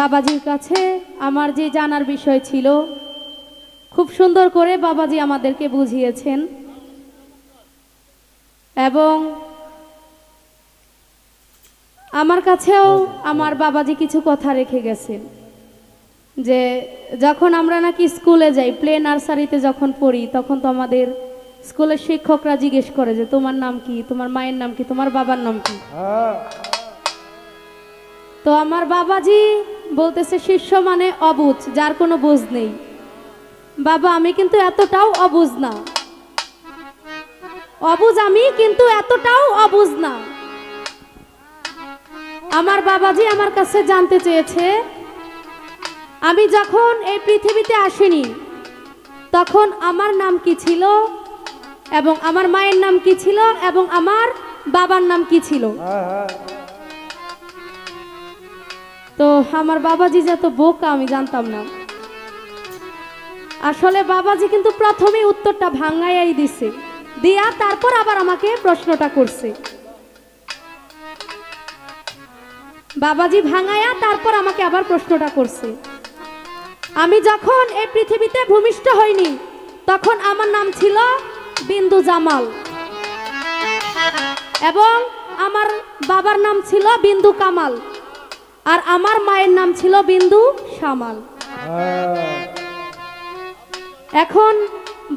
বাবাজির কাছে আমার যে জানার বিষয় ছিল, খুব সুন্দর করে বাবাজি আমাদেরকে বুঝিয়েছেন। এবং আমার কাছেও আমার বাবাজি কিছু কথা রেখে গেছেন, যে যখন আমরা নাকি স্কুলে যাই, প্লে নার্সারিতে যখন পড়ি, তখন তো আমাদের স্কুলের শিক্ষকরা জিজ্ঞেস করে যে, তোমার নাম কি? তোমার মায়ের নাম কি? তোমার বাবার নাম কি? তো আমার বাবাজি বলতেছে, শিষ্য মানে অবুঝ যার কোনো বুঝ নেই। বাবা, আমি কিন্তু এতটাও অবুঝ না। অবুঝ আমি, কিন্তু এতটাও অবুঝ না। আমার বাবাজি আমার কাছে জানতে চেয়েছে, আমি যখন এই পৃথিবীতে আসিনি, তখন আমার নাম কি ছিল এবং আমার মায়ের নাম কি ছিল এবং আমার বাবার নাম কি ছিল? তো আমার বাবাজি যত বোকা, আমি জানতাম না। আসলে বাবাজি কিন্তু প্রথমে উত্তরটা ভাঙাইয়াই দিছে। দিয়া তারপর আবার আমাকে প্রশ্নটা করছে। বাবাজি ভাঙায়া তারপর আমাকে আবার প্রশ্নটা করছে। আমি যখন এই পৃথিবীতে ভূমিষ্ঠ হইনি, তখন আমার নাম ছিল বিন্দু জামাল। এবং আমার বাবার নাম ছিল বিন্দু কামাল। আর আমার মায়ের নাম ছিল বিন্দু সামাল। এখন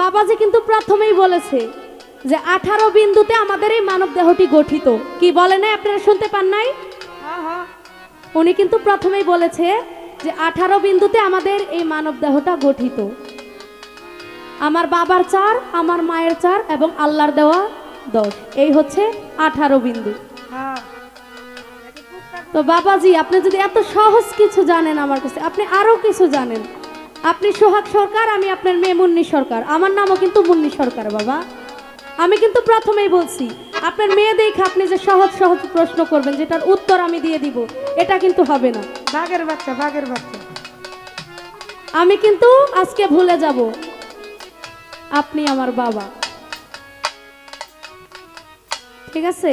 বাবাজি কিন্তু প্রথমেই বলেছে যে আঠারো বিন্দুতে আমাদের এই মানব দেহটি গঠিত। কি বলে নাই আপনারা শুনতে পান নাই? উনি কিন্তু প্রথমেই বলেছে যে আঠারো বিন্দুতে আমাদের এই মানব দেহটা গঠিত। আমার বাবার চার, আমার মায়ের চার এবং আল্লাহর দেওয়া দশ। এই হচ্ছে আঠারো বিন্দু। তো বাবাজি আপনি যদি এত সহজ কিছু জানেন আমার কাছে আপনি আরও কিছু জানেন। আপনি সোহাগ সরকার আমি আপনার মেয়ে মুন্নি সরকার। আমার নামও কিন্তু মুন্নি সরকার বাবা। আমি কিন্তু প্রথমেই বলছি আপনার মেয়ে দেখে আপনি যে সহজ সহজ প্রশ্ন করবেন যেটার উত্তর আমি দিয়ে দিব এটা কিন্তু হবে না। বাঘের বাচ্চা বাঘের বাচ্চা। আমি কিন্তু আজকে ভুলে যাব আপনি আমার বাবা। ঠিক আছে?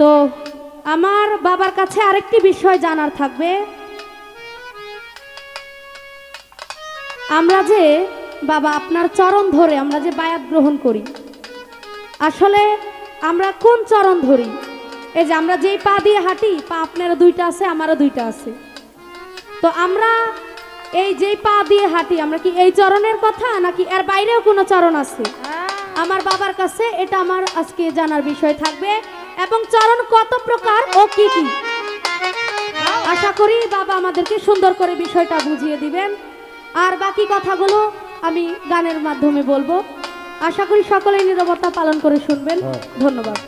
তো আমার বাবার কাছে আরেকটি বিষয় জানার থাকবে। আমরা যে বাবা আপনার চরণ ধরে আমরা যে বায়াত গ্রহণ করি আসলে আমরা কোন চরণ ধরি? এই যে আমরা যেই পা দিয়ে হাঁটি পা আপনারও দুইটা আছে আমারও দুইটা আছে। তো আমরা এই যেই পা দিয়ে হাঁটি আমরা কি এই চরণের কথা নাকি এর বাইরেও কোনো চরণ আছে? আমার বাবার কাছে এটা আমার আজকে জানার বিষয় থাকবে। এবং চরণ কত প্রকার ও কি কি? আশা করি বাবা আমাদেরকে সুন্দর করে বিষয়টা বুঝিয়ে দিবেন। আর বাকি কথাগুলো আমি গানের মাধ্যমে বলব। আশা করি সকলেই নিরবতা পালন করে শুনবেন। ধন্যবাদ।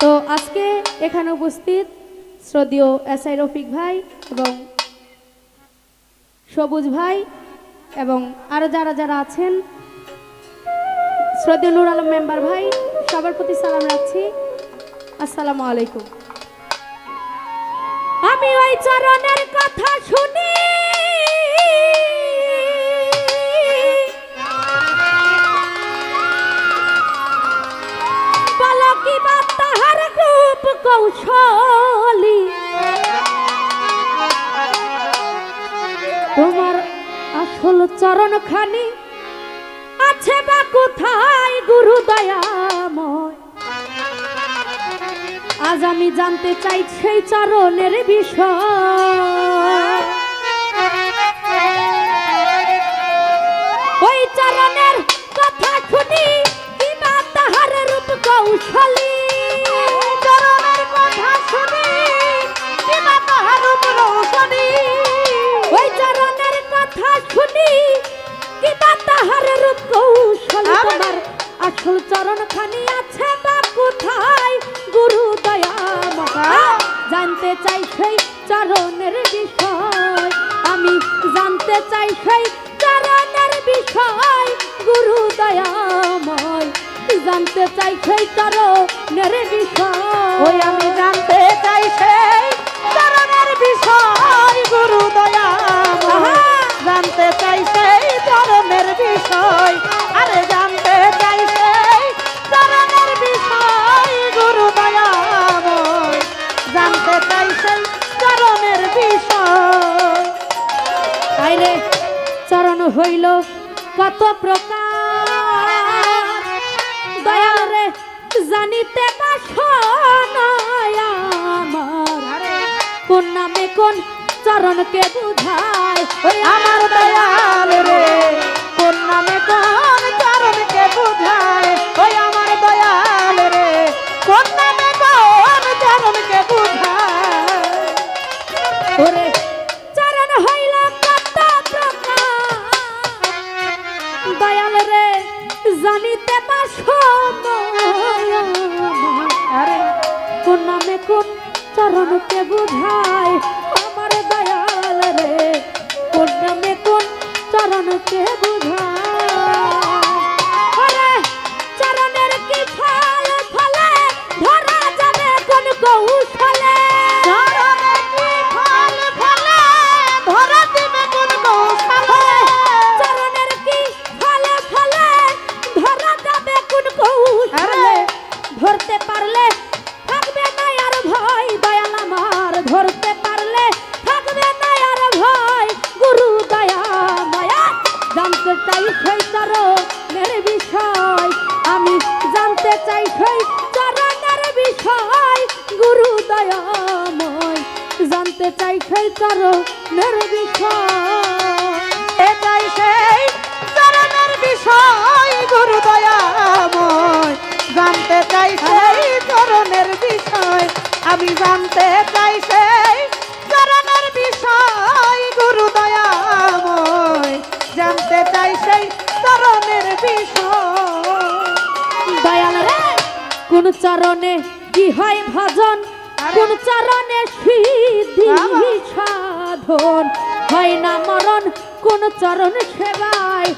তো আজকে এখানে উপস্থিত শ্রদ্ধীয় এস আই রফিক ভাই এবং সবুজ ভাই এবং আরও যারা যারা আছেন শ্রদ্ধীয় নুর আলম মেম্বার ভাই, সবার প্রতি সালাম রাখছি। আসসালামু আলাইকুম। আমি ওই চরণের কথা শুনি। কৌশলী? তোমার আসল চরণ খানি আছে বা কোথায় গুরু দয়াময়? আজ আমি জানতে চাই সেই চরণের বিষয়। ওই চরণের কথা শুনি। চরণের বিষয়। আমি জানতে চাই সেই চরণের বিষয়। গুরু দয়াময়, জানতে চাই সেই চরণের বিষয়। আমি জানতে চাই সেই কত প্রকার। দয়াল রে জানিতে আমার। কোন নামে কোন চরণকে বুঝায় আমার দয়াল রে কোন নামে কোন কোন চরণকে বুঝায়? আমার দয়াল রে কোন নামে কোন চরণকে বুঝায় চরণের বিষয়, এটাই সেই চরণের বিষয় গুরু দয়াময় জানতে চাই সেই চরণের বিষয়, আমি জানতে চাই সেই চরণের বিষয় গুরু দয়াময় জানতে চাই সেই চরণের বিষয়। দয়াল রে, কোন চরণে কি হয় ভজন? কোন চরণে সিদ্ধি সাধন হয় না মরণ কোন চরণ সেবায়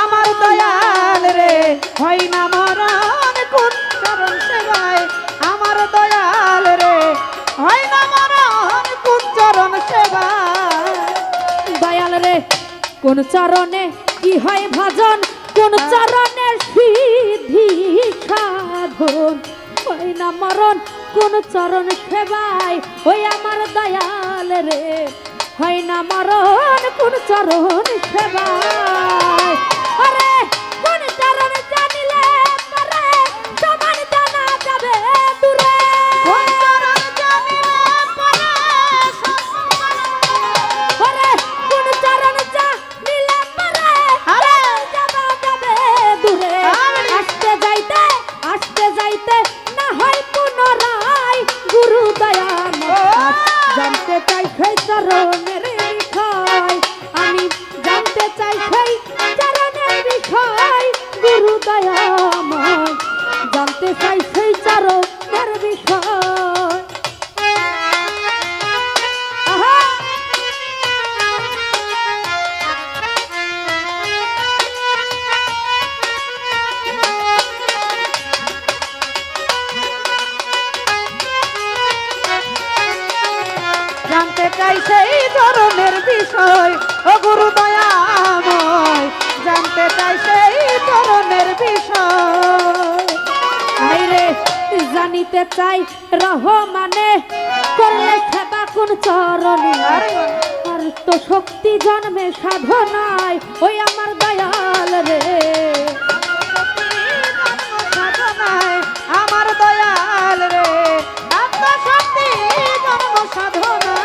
আমার দয়াল রে হয় না মরণ কোন চরণ সেবায় আমার দয়াল রে হয় না মরণ কোন চরণ সেবায়। দয়াল রে কোন চরণে কি হয় ভজন? কোন চরণে সিদ্ধি সাধন হয় না মরণ, কোন চরণ সেবায় ওই আমার দয়াল রে। হয় না মরণ, কোন চরণ সেবায় আরে চরণের বিষয়, ও গুরু দয়াময়, জানতে চাই সেই চরণের বিষয়। আইরে জানিতে চাই রহমানে, করলে সেবা কোন চরণে। আর তো শক্তি জন্মে সাধনায়, ওই আমার দয়াল রে। আমার দয়াল রে। আত্মশক্তি জন্ম সাধনায়।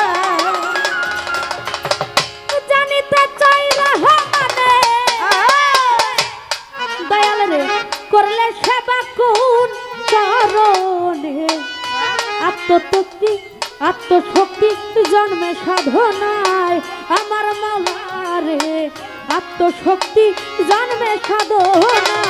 আত্মশক্তি জন্মে সাধনায়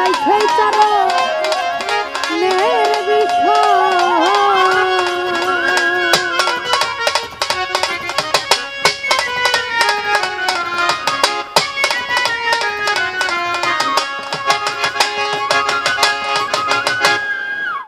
গুরু দয়াময়